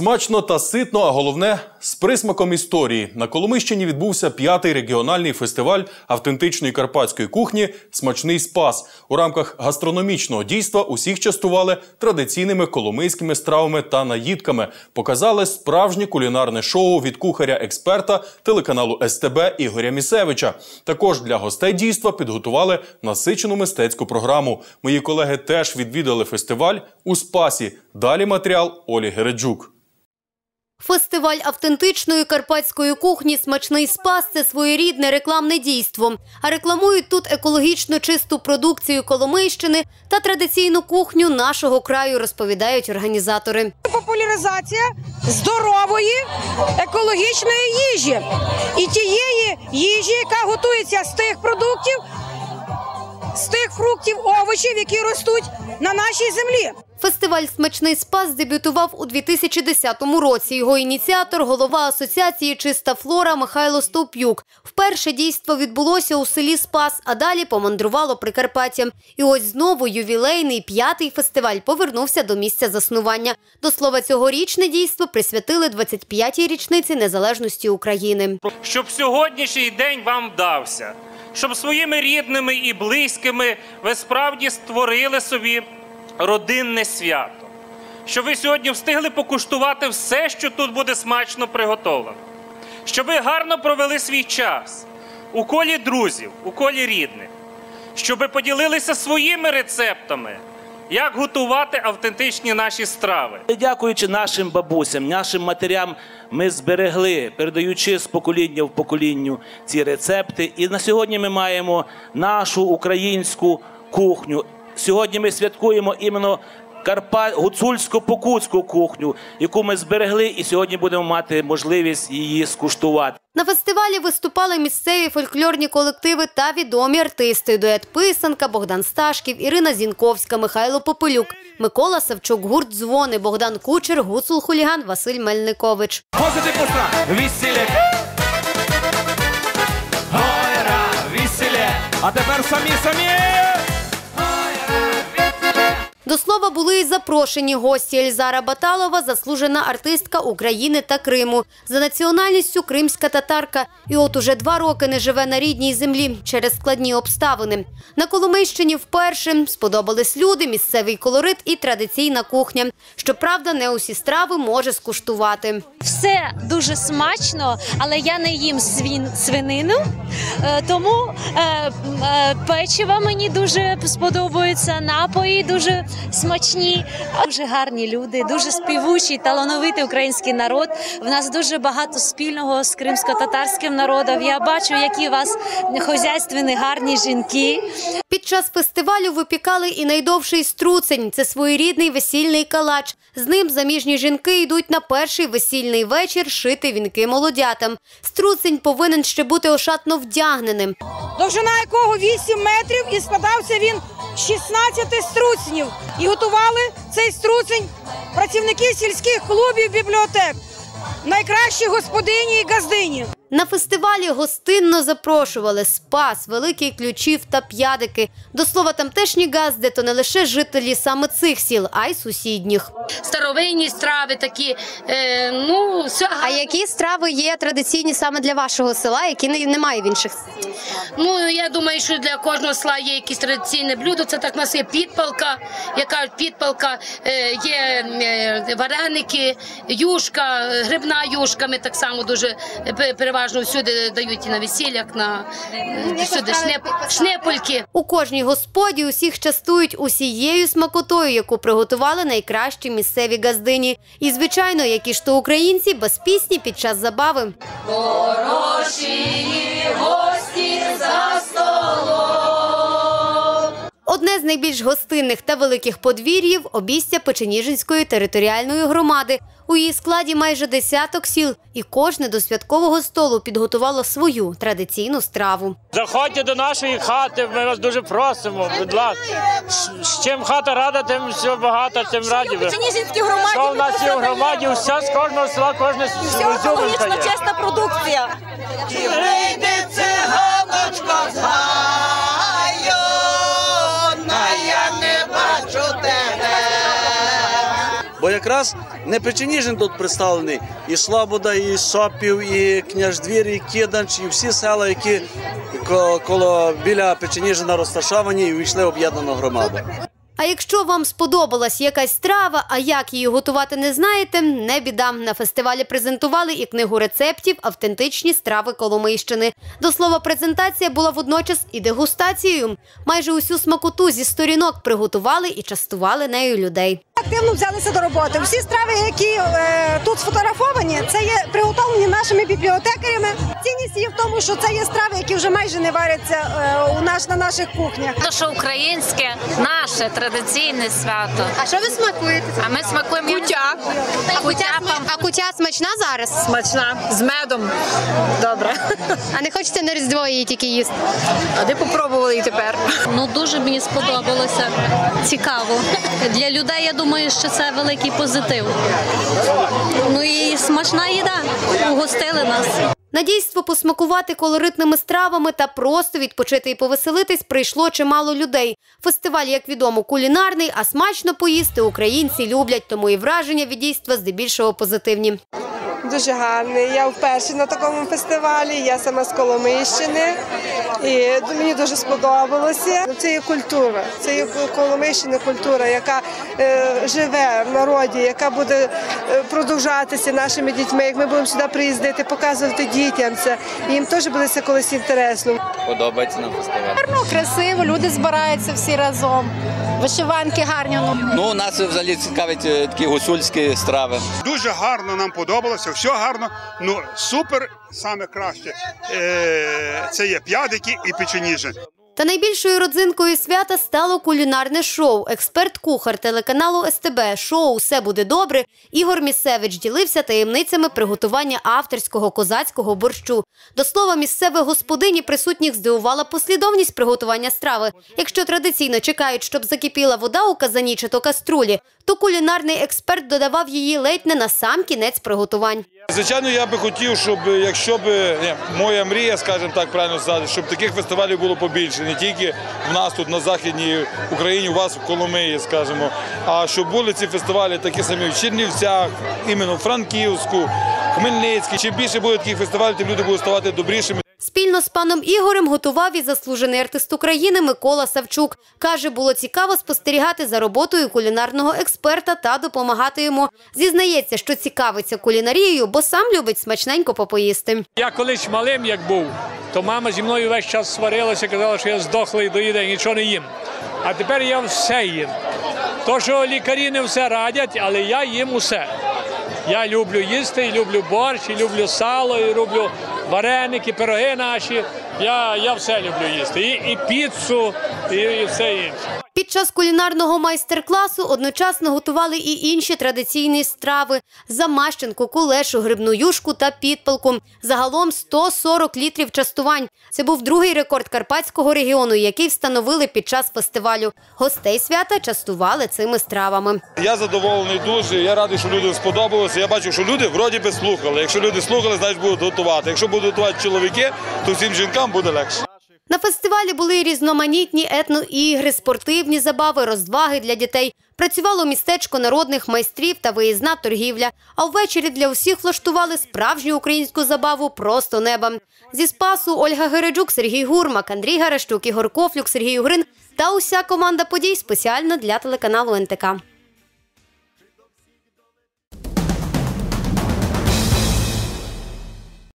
Смачно та ситно, а головне з присмаком історії. На Коломищині відбувся п'ятий регіональний фестиваль автентичної карпатської кухні Смачний спас. У рамках гастрономічного дійства усіх частували традиційними коломийськими стравами та наїдками. Показали справжнє кулінарне шоу від кухаря-експерта телеканалу СТБ Ігоря Місевича. Також для гостей дійства підготували насичену мистецьку програму. Мої колеги теж відвідали фестиваль у спасі. Далі матеріал Олі Гереджук. Фестиваль автентичної карпатської кухні Смачний спас це своєрідне рекламне дійство. А рекламують тут екологічно чисту продукцію Коломийщини та традиційну кухню нашого краю, розповідають організатори. популяризація здорової екологічної їжі і тієї їжі, яка готується з тих продуктів, з тих фруктів, овочів, які ростуть на нашій землі. Фестиваль Смачний спас дебютував у 2010 році. Його ініціатор, голова асоціації Чиста флора Михайло Стовп'юк. Вперше дійство відбулося у селі Спас, а далі помандрувало Прикарпаттям. І ось знову ювілейний п'ятий фестиваль повернувся до місця заснування. До слова, цьогорічне дійство присвятили 25-й річниці незалежності України. щоб сьогоднішній день вам вдався, щоб своїми рідними і близькими ви справді створили собі родинне свято. Щоб ви сьогодні встигли покуштувати все, що тут буде смачно приготовлено. Щоб ви гарно провели свій час у колі друзів, у колі рідних, щоб ви поділилися своїми рецептами, як готувати автентичні наші страви. Дякуючи нашим бабусям, нашим матерям, ми зберегли, передаючи з покоління в поколінню ці рецепти. І на сьогодні ми маємо нашу українську кухню. Сьогодні ми святкуємо іменно Карпа... гуцульсько-покутську кухню, яку ми зберегли, і сьогодні будемо мати можливість її скуштувати. На фестивалі виступали місцеві фольклорні колективи та відомі артисти: дует Писанка, Богдан Сташків, Ірина Зінковська, Михайло Попелюк, Микола Савчук, гурт Дзвони, Богдан Кучер, Гуцул Хуліган, Василь Мельникович. Позитив пошла, весілля. Гойра, весілля. А тепер самі самі. До слова, були й запрошені гості Ельзара Баталова, заслужена артистка України та Криму. За національністю кримська татарка. І от уже два роки не живе на рідній землі через складні обставини. На Коломийщині вперше сподобались люди, місцевий колорит і традиційна кухня. Щоправда, не усі страви може скуштувати. Все дуже смачно, але я не їм свін, свинину, Е, тому е, е, печива мені дуже сподобаються, напої дуже смачні, дуже гарні люди, дуже співучий, талановитий український народ. В нас дуже багато спільного з кримсько-татарським народом. Я бачу, які у вас хозяйственні гарні жінки. Під час фестивалю випікали і найдовший струцень. Це своєрідний весільний калач. З ним заміжні жінки йдуть на перший весільний вечір шити вінки молодятам. Струцень повинен ще бути ошатно вдягненим. Довжина якого 8 метрів, і складався він з 16 струцнів. І готували цей струцень працівники сільських клубів, бібліотек, найкращі господині і газдині. На фестивалі гостинно запрошували спас, великий ключів та п'ядики. До слова, тамтешні газди то не лише жителі саме цих сіл, а й сусідніх. старовинні страви такі. Е, ну, все А які страви є традиційні саме для вашого села, які не- немає в інших? Ну, я думаю, що для кожного села є якісь традиційне блюдо. Це так у нас є підпалка, яка підпалка, е, є е, вареники, юшка, грибна юшка. Ми так само дуже е, пе- переважно всюди дають і на весіллях, на всюди шнеп, шнепольки. У кожній господі усіх частують усією смакотою, яку приготували найкращі місцеві газдині. І, звичайно, які ж то українці без пісні під час забави. Гості за Одне з найбільш гостинних та великих подвір'їв – обістя Печеніжинської територіальної громади. У її складі майже десяток сіл, і кожне до святкового столу підготувало свою традиційну страву. Заходьте до нашої хати, ми вас дуже просимо. Будь ласка, З- чим хата рада, тим все багато, тим раді. Що в нас є в громаді, все з кожного села, кожне є. чесна продукція. Прийди циганочка з гаю, на я не бачу тебе. Бо якраз не Печеніжин тут представлений, і Слобода, і Сопів, і Княждвір, і Киданч, і всі села, які ко- коло біля Печеніжина розташовані і увійшли об'єднану громаду. А якщо вам сподобалась якась страва, а як її готувати не знаєте, не біда. На фестивалі презентували і книгу рецептів «Автентичні страви Коломийщини». До слова, презентація була водночас і дегустацією. Майже усю смакоту зі сторінок приготували і частували нею людей. Активно взялися до роботи. Всі страви, які е, тут сфотографовані, це є приготовлені нашими бібліотекарями. Цінність є в тому, що це є страви, які вже майже не варяться е, у наш на наших кухнях. То, що українське, наше традиційне свято. А що ви смакуєте? А ми смакуємо Кутя. А кутя, А кутя смачна зараз? Смачна. З медом. Добре. А не хочеться на різдво її тільки їсти? А де попробували і тепер? Ну дуже мені сподобалося. Цікаво. Для людей я думаю, що це великий позитив. Ну і смачна їда. Угостили нас. На дійство посмакувати колоритними стравами та просто відпочити і повеселитись прийшло чимало людей. Фестиваль, як відомо, кулінарний, а смачно поїсти українці люблять, тому і враження від дійства здебільшого позитивні. Дуже гарний. Я вперше на такому фестивалі. Я сама з Коломийщини. І мені дуже сподобалося. Це є культура, це є Коломийщина культура, яка е, живе в народі, яка буде е, продовжатися нашими дітьми. Як ми будемо сюди приїздити, показувати дітям це. Їм теж буде це колись інтересно. Подобається нам фестиваль. Красиво, люди збираються всі разом. Вишиванки гарні. Ну, нас взагалі цікавить е, такі гусульські страви. Дуже гарно нам подобалося, все гарно. Ну супер, саме краще. Е, це є п'ядики і печеніжин. Та найбільшою родзинкою свята стало кулінарне шоу. Експерт-кухар телеканалу СТБ шоу Все буде добре. Ігор Місевич ділився таємницями приготування авторського козацького борщу. До слова, місцевих господині присутніх здивувала послідовність приготування страви. Якщо традиційно чекають, щоб закипіла вода у казані чи то каструлі, то кулінарний експерт додавав її ледь не на сам кінець приготувань. Звичайно, я би хотів, щоб якщо б моя мрія, скажімо так, правильно сказати, щоб таких фестивалів було побільше, не тільки в нас тут на західній Україні, у вас в Коломиї, скажімо, а щоб були ці фестивалі такі самі в Чернівцях, іменно в Франківську, Хмельницький. Чим більше буде таких фестивалів, тим люди будуть ставати добрішими. Спільно з паном Ігорем готував і заслужений артист України Микола Савчук. Каже, було цікаво спостерігати за роботою кулінарного експерта та допомагати йому. Зізнається, що цікавиться кулінарією, бо сам любить смачненько попоїсти. Я колись малим як був, то мама зі мною весь час сварилася, казала, що я здохлий доїде, нічого не їм. А тепер я все їм. То, що лікарі не все радять, але я їм усе. Я люблю їсти, люблю борщ, і люблю сало, люблю вареники, пироги наші. Я, я все люблю їсти. І, і піцу, і, і все інше. Під час кулінарного майстер-класу одночасно готували і інші традиційні страви – замащенку, кулешу, грибну юшку та підпалку. Загалом 140 літрів частувань. Це був другий рекорд Карпатського регіону, який встановили під час фестивалю. Гостей свята частували цими стравами. Я задоволений дуже. Я радий, що людям сподобалося. Я бачу, що люди вроді би слухали. Якщо люди слухали, значить будуть готувати. Якщо будуть готувати чоловіки, то всім жінкам буде легше. На фестивалі були різноманітні етноігри, спортивні забави, розваги для дітей. Працювало містечко народних майстрів та виїзна торгівля. А ввечері для усіх влаштували справжню українську забаву просто неба. Зі Спасу Ольга Гереджук, Сергій Гурмак, Андрій Гарещук, Ігор Кофлюк, Сергій Угрин та уся команда подій спеціально для телеканалу НТК.